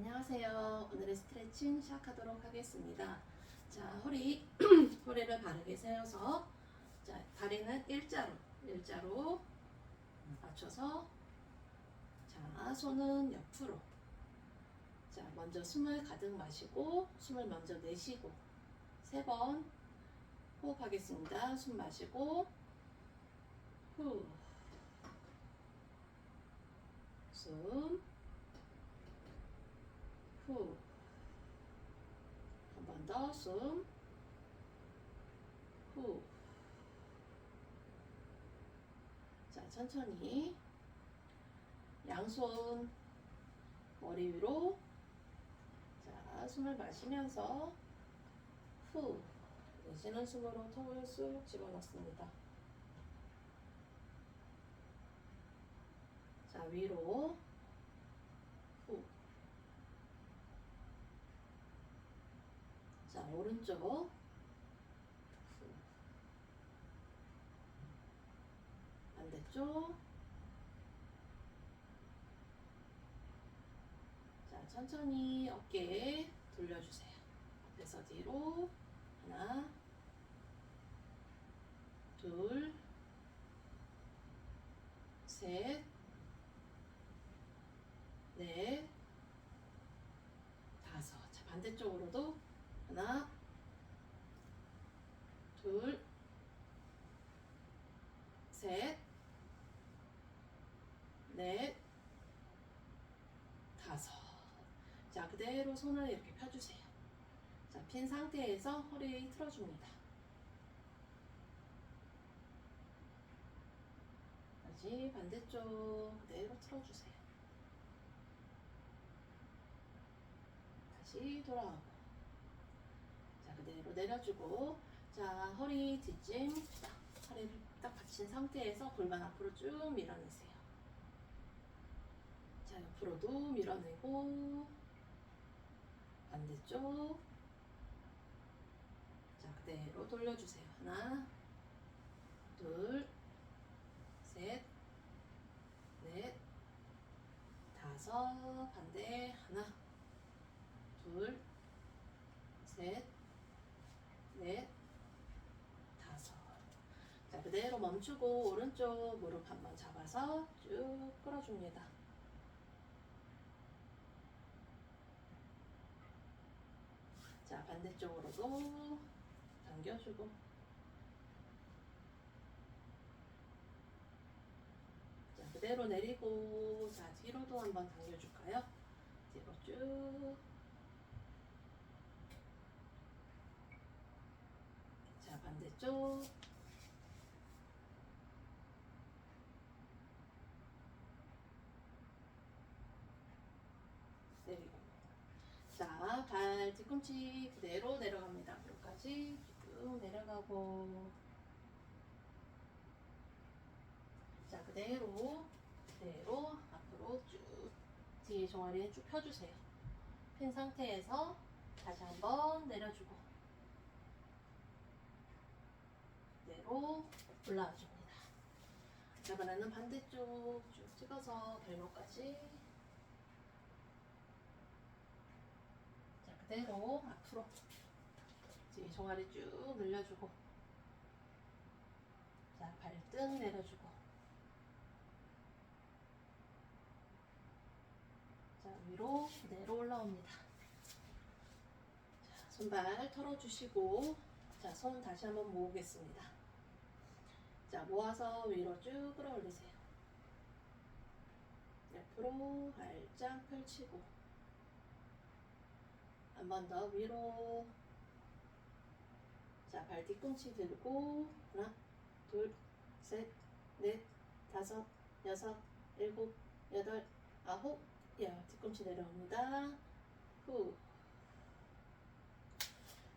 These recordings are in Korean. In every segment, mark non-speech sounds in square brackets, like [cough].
안녕하세요. 오늘의 스트레칭 시작하도록 하겠습니다. 자, 허리, [clears throat] 허리를 바르게 세워서, 자, 다리는 일자로, 일자로 맞춰서, 자, 손은 옆으로. 자, 먼저 숨을 가득 마시고, 숨을 먼저 내쉬고, 세 번 호흡하겠습니다. 숨 마시고, 후. 숨, 후. 한 번 더 숨. 후. 자, 천천히. 양손 머리 위로. 자, 숨을 마시면서 후. 내쉬는 숨으로 턱을 쑥 집어넣습니다. 자, 위로. 후. 자, 오른쪽. 후. 반대쪽. 자, 천천히 어깨 돌려주세요. 앞에서 뒤로. 하나. 둘. 셋. 넷. 다섯. 자, 반대쪽으로도. 하나, 둘, 셋, 넷, 다섯. 자, 그대로 손을 이렇게 펴주세요. 자, 핀 상태에서 허리 틀어줍니다. 다시 반대쪽 그대로 틀어주세요. 다시 돌아오고. 자, 그대로 내려주고. 자, 허리 뒷짐. 딱, 허리를 딱 받친 상태에서 골반 앞으로 쭉 밀어내세요. 자, 옆으로도 밀어내고. 반대쪽. 자, 그대로 돌려주세요. 하나, 둘, 셋, 넷, 다섯. 반대. 하나, 둘, 셋, 넷, 다섯. 자, 그대로 멈추고 오른쪽 무릎 한번 잡아서 쭉 끌어줍니다. 자, 반대쪽으로도 당겨주고. 자, 그대로 내리고, 자, 뒤로도 한번 당겨줄까요? 뒤로 쭉. 자, 반대쪽. 내리고. 자, 발 뒤꿈치 그대로 내려갑니다. 무릎까지 쭉 내려가고. 자, 그대로, 그대로 앞으로 쭉 뒤에 종아리에 쭉 펴주세요. 핀 상태에서 다시 한번 내려주고. 그대로 올라와 줍니다. 자, 이번에는 반대쪽 쭉 찍어서 발목까지. 자, 그대로 앞으로. 뒤에 종아리 쭉 늘려주고. 자, 발등 내려주고. 자, 위로 그대로 올라옵니다. 자, 손발 털어주시고. 자, 손 다시 한번 모으겠습니다. 자, 모아서 위로 쭉 끌어올리세요. 옆으로 활짝 펼치고. 한 번 더 위로. 자, 발 뒤꿈치 들고. 하나, 둘, 셋, 넷, 다섯, 여섯, 일곱, 여덟, 아홉. 야, 뒤꿈치 내려옵니다. 후.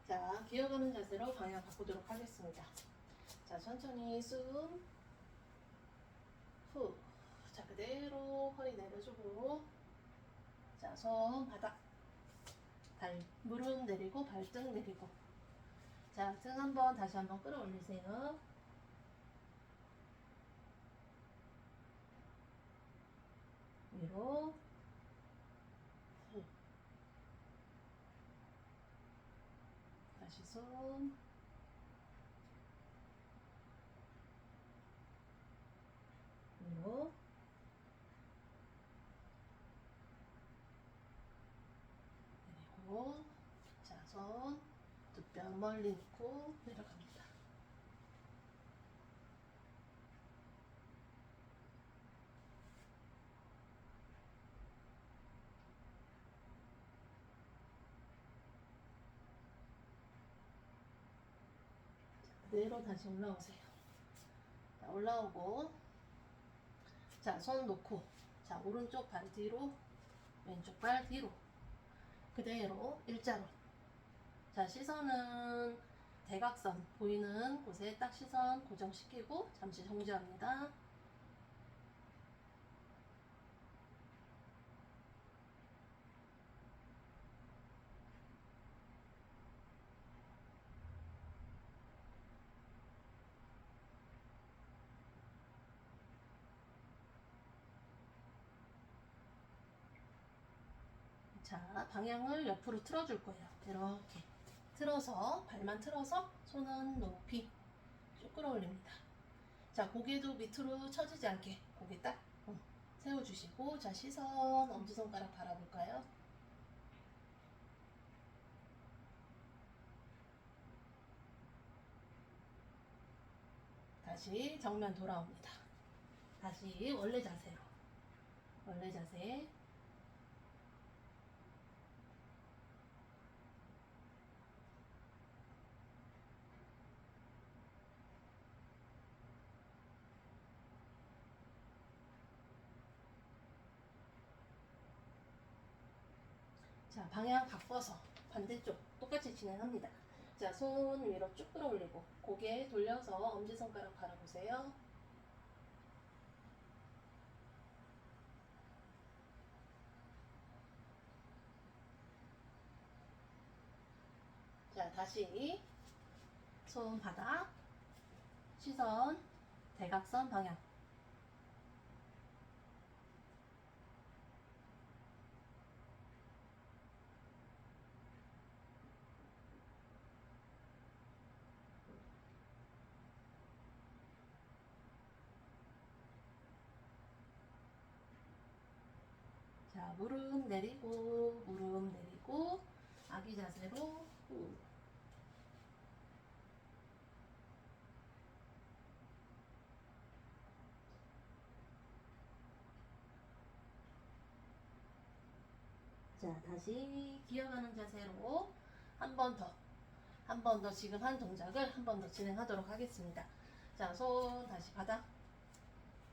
자, 기어가는 자세로 방향 바꾸도록 하겠습니다. 자, 천천히 숨. 후. 자, 그대로 허리 내려주고. 자, 손 바닥. 발, 무릎 내리고 발등 내리고 자, 등 한번 다시 한번 끌어올리세요. 위로 후. 다시 손 멀리 놓고 내려갑니다. 그대로 다시 올라오세요. 자, 올라오고 자, 손 놓고 자, 오른쪽 발 뒤로 왼쪽 발 뒤로 그대로 일자로 자, 시선은 대각선 보이는 곳에 딱 시선 고정시키고 잠시 정지합니다. 자, 방향을 옆으로 틀어줄 거예요. 이렇게 틀어서 발만 틀어서 손은 높이 쭉 끌어올립니다. 자, 고개도 밑으로 처지지 않게 고개 딱 어, 세워주시고 자, 시선 엄지손가락 바라볼까요? 다시 정면 돌아옵니다. 다시 원래 자세로. 원래 자세. 자, 방향 바꿔서 반대쪽 똑같이 진행합니다. 자, 손 위로 쭉 끌어올리고 고개 돌려서 엄지손가락 바라보세요. 자, 다시 손 바닥, 시선 대각선 방향. 자, 무릎 내리고, 무릎 내리고, 아기 자세로 후. 자, 다시 기어가는 자세로 한 번 더, 한 번 더 지금 한 동작을 한 번 더 진행하도록 하겠습니다. 자, 손 다시 바닥.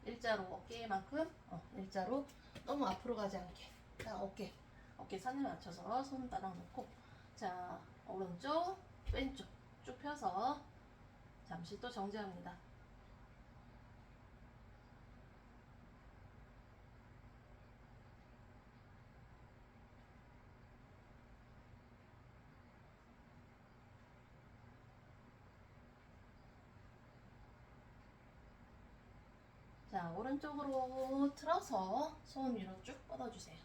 일자로 어깨만큼, 어, 일자로 너무 앞으로 가지 않게. 자, 어깨, 어깨 산에 맞춰서 손바닥 놓고, 자, 오른쪽, 왼쪽 쭉 펴서 잠시 또 정지합니다. 자, 오른쪽으로 틀어서 손 위로 쭉 뻗어주세요.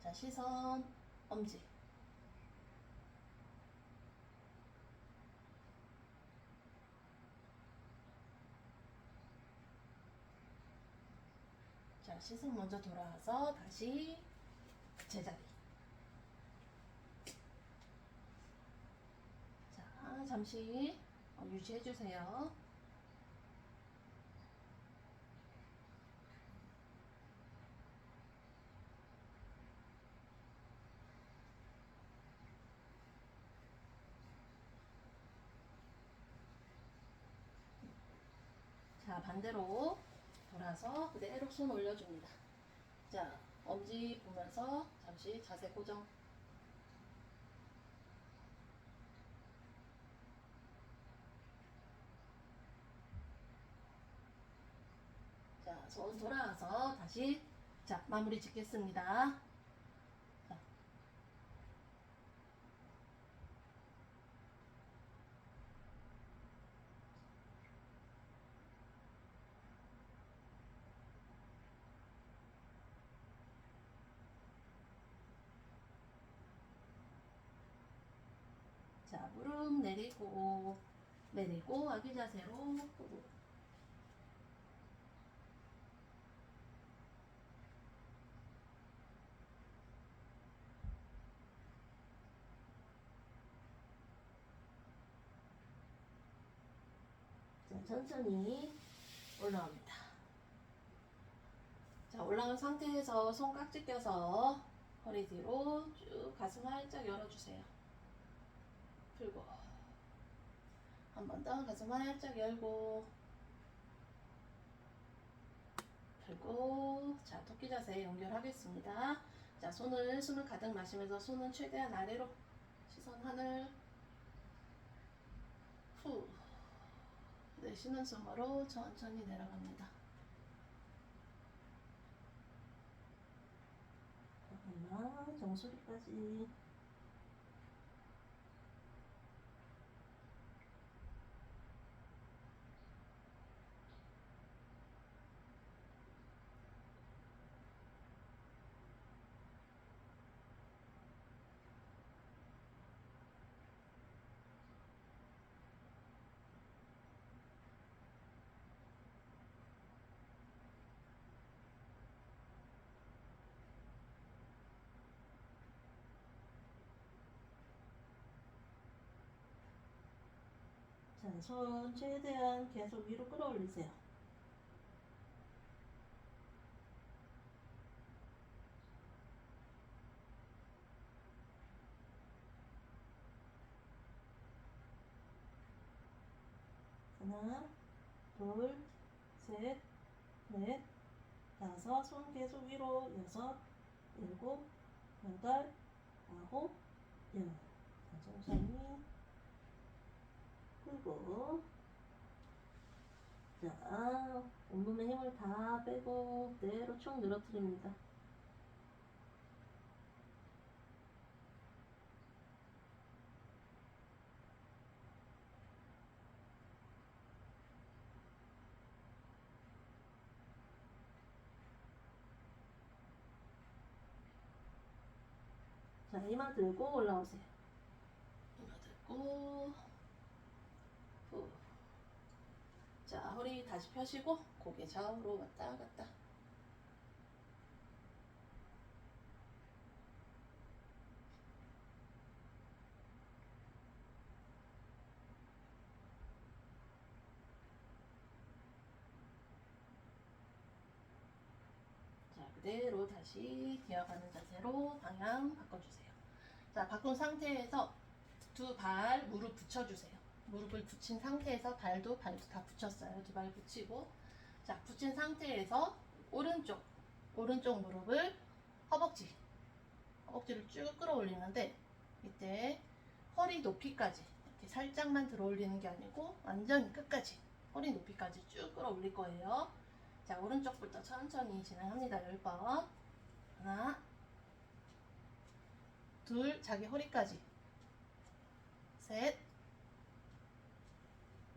자, 시선, 엄지. 자, 시선 먼저 돌아와서 다시 제자리. 자, 잠시 어, 유지해주세요. 자, 반대로 돌아서 그대로 손 올려줍니다. 자, 엄지 보면서 잠시 자세 고정. 자, 손 돌아와서 다시 자, 마무리 짓겠습니다. 자. 자, 내리고 내리고 아기 자세로 후. 자, 천천히 올라옵니다. 자, 올라온 상태에서 손 깍지 껴서 허리 뒤로 쭉 가슴 활짝 열어주세요. 풀고 한번더 가슴 활짝 열고 풀고 자 토끼 자세 연결하겠습니다. 자 손을 숨을 가득 마시면서 손은 최대한 아래로 시선 하늘 후 내쉬는 숨으로 천천히 내려갑니다. 하나 정수리까지 자, 손 최대한 계속 위로 끌어올리세요. 하나, 둘, 셋, 넷, 다섯, 손 계속 위로, 여섯, 일곱, 여덟, 아홉, 열. 자, 천천히 풀고. 자 온몸의 힘을 다 빼고 그대로 쭉 늘어뜨립니다. 자 이마 들고 올라오세요. 이마 들고 후. 자, 허리 다시 펴시고 고개 좌우로 왔다 갔다. 자, 그대로 다시 기어가는 자세로 방향 바꿔주세요. 자, 바꾼 상태에서 두 발 무릎 붙여주세요. 무릎을 붙인 상태에서 발도 발도 다 붙였어요. 두 발 붙이고 자 붙인 상태에서 오른쪽 오른쪽 무릎을 허벅지 허벅지를 쭉 끌어올리는데 이때 허리 높이까지 이렇게 살짝만 들어올리는 게 아니고 완전히 끝까지 허리 높이까지 쭉 끌어올릴 거예요. 자 오른쪽부터 천천히 진행합니다. 10번 하나 둘 자기 허리까지 셋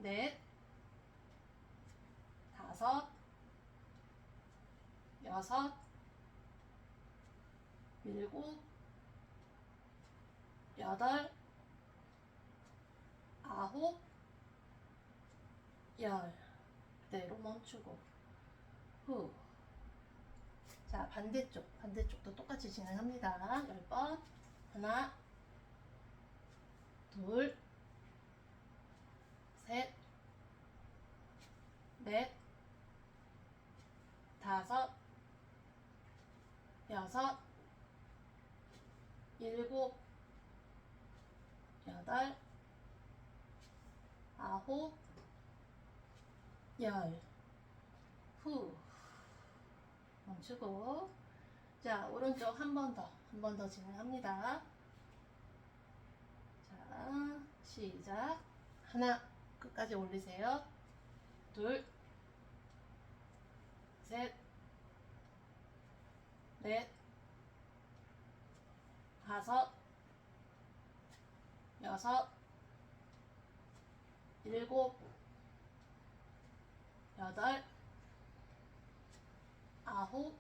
넷, 다섯, 여섯, 일곱, 여덟, 아홉, 열. 그대로 멈추고. 후. 자, 반대쪽. 반대쪽도 똑같이 진행합니다. 열 번. 하나, 둘, 셋, 넷, 다섯, 여섯, 일곱, 여덟, 아홉, 열. 후. 멈추고. 자, 오른쪽 한 번 더, 한 번 더 진행합니다. 자, 시작. 하나, 끝까지 올리세요. 둘, 셋, 넷, 다섯, 여섯, 일곱, 여덟, 아홉,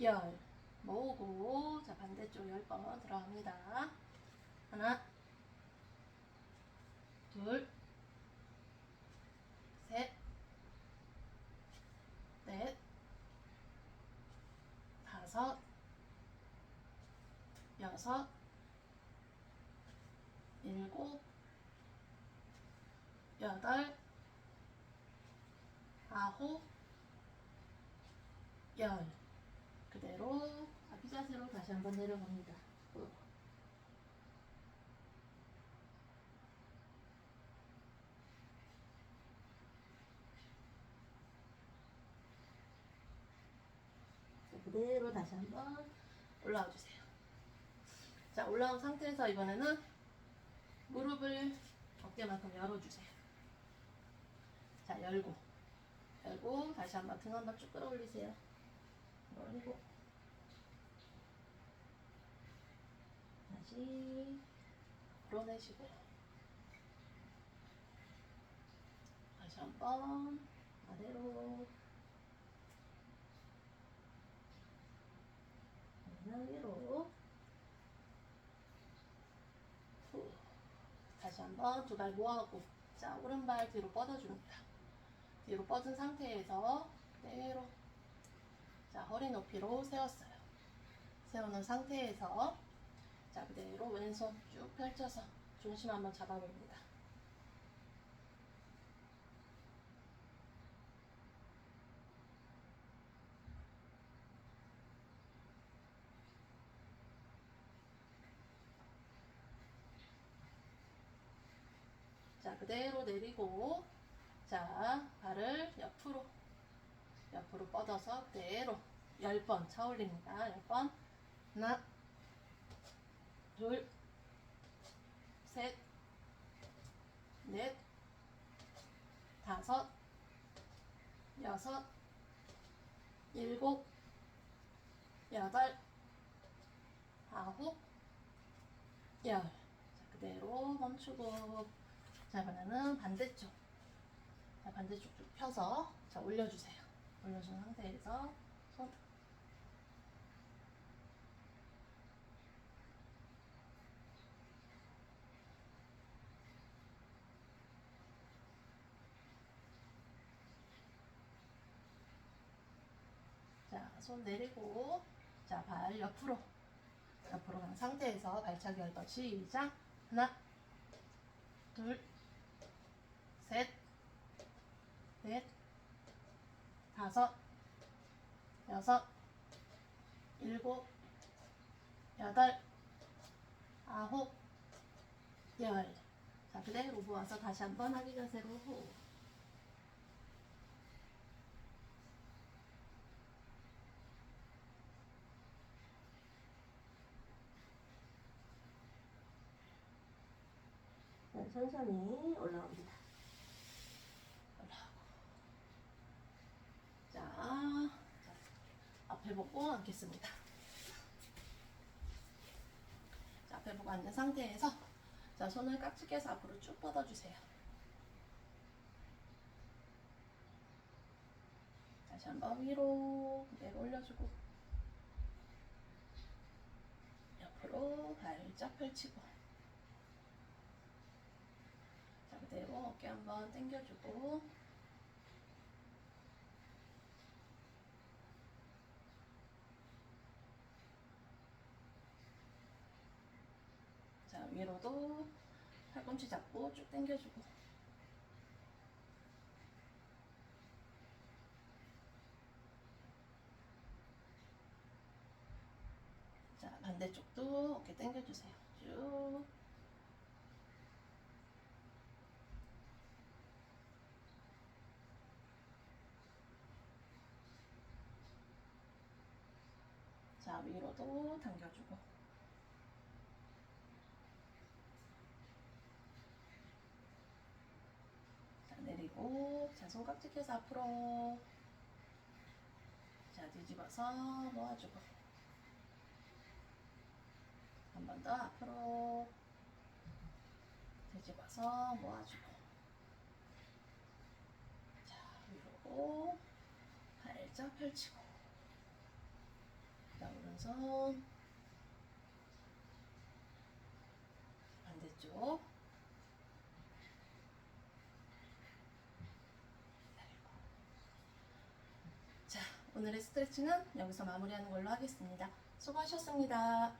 열. 모으고, 자, 반대쪽 열 번 들어갑니다. 하나, 둘, 셋, 넷, 다섯, 여섯, 일곱, 여덟, 아홉, 열. 그대로 아기 자세로 다시 한번 내려갑니다. 그대로 다시 한번 올라와 주세요. 자, 올라온 상태에서 이번에는 무릎을 어깨만큼 열어주세요. 자, 열고, 열고, 다시 한번 등 한번 쭉 끌어올리세요. 올리고, 다시 풀어내시고, 다시 한번 아래로, 그냥 위로, 후. 다시 한번 두 발 모아고. 자 오른발 뒤로 뻗어줍니다. 뒤로 뻗은 상태에서 그대로. 자 허리 높이로 세웠어요. 세우는 상태에서 자 그대로 왼손 쭉 펼쳐서 중심 한번 잡아봅니다 자 그대로 내리고 자 발을 옆으로 옆으로 뻗어서 그대로 10번 차 올립니다. 10번. 하나 둘 셋 넷 다섯 여섯 일곱 여덟 아홉 열. 자, 그대로 멈추고 자, 이번에는 반대쪽. 자, 반대쪽 쭉 펴서 자, 올려주세요. 올려준 상태에서 손. 자, 손 내리고 자, 발 옆으로 옆으로 간 상태에서 발차기 열번 시작. 하나, 둘, 셋, 넷, 다섯, 여섯, 일곱, 여덟, 아홉, 열. 자, 그대로 모아서 다시 한번 하기 자세로 후. 네, 천천히 올라옵니다. 올라오고. 자, 자, 앞에 보고 앉겠습니다. 자, 앞에 보고 앉은 상태에서 자, 손을 깍지 껴서 앞으로 쭉 뻗어주세요. 다시 한번 위로 그대로 올려주고 옆으로 발짝 펼치고 자, 그대로 어깨 한번 당겨주고 위로도 팔꿈치 잡고 쭉 당겨주고 자, 반대쪽도 어깨 당겨주세요. 쭉 자, 위로도 당겨주고. 자, 내리고. 자, 손깍지 껴서 앞으로. 자, 뒤집어서 모아주고. 한 번 더 앞으로. 뒤집어서 모아주고. 자, 위로. 발짝 펼치고. 자, 오른손 반대쪽 오늘의 스트레칭은 여기서 마무리하는 걸로 하겠습니다. 수고하셨습니다.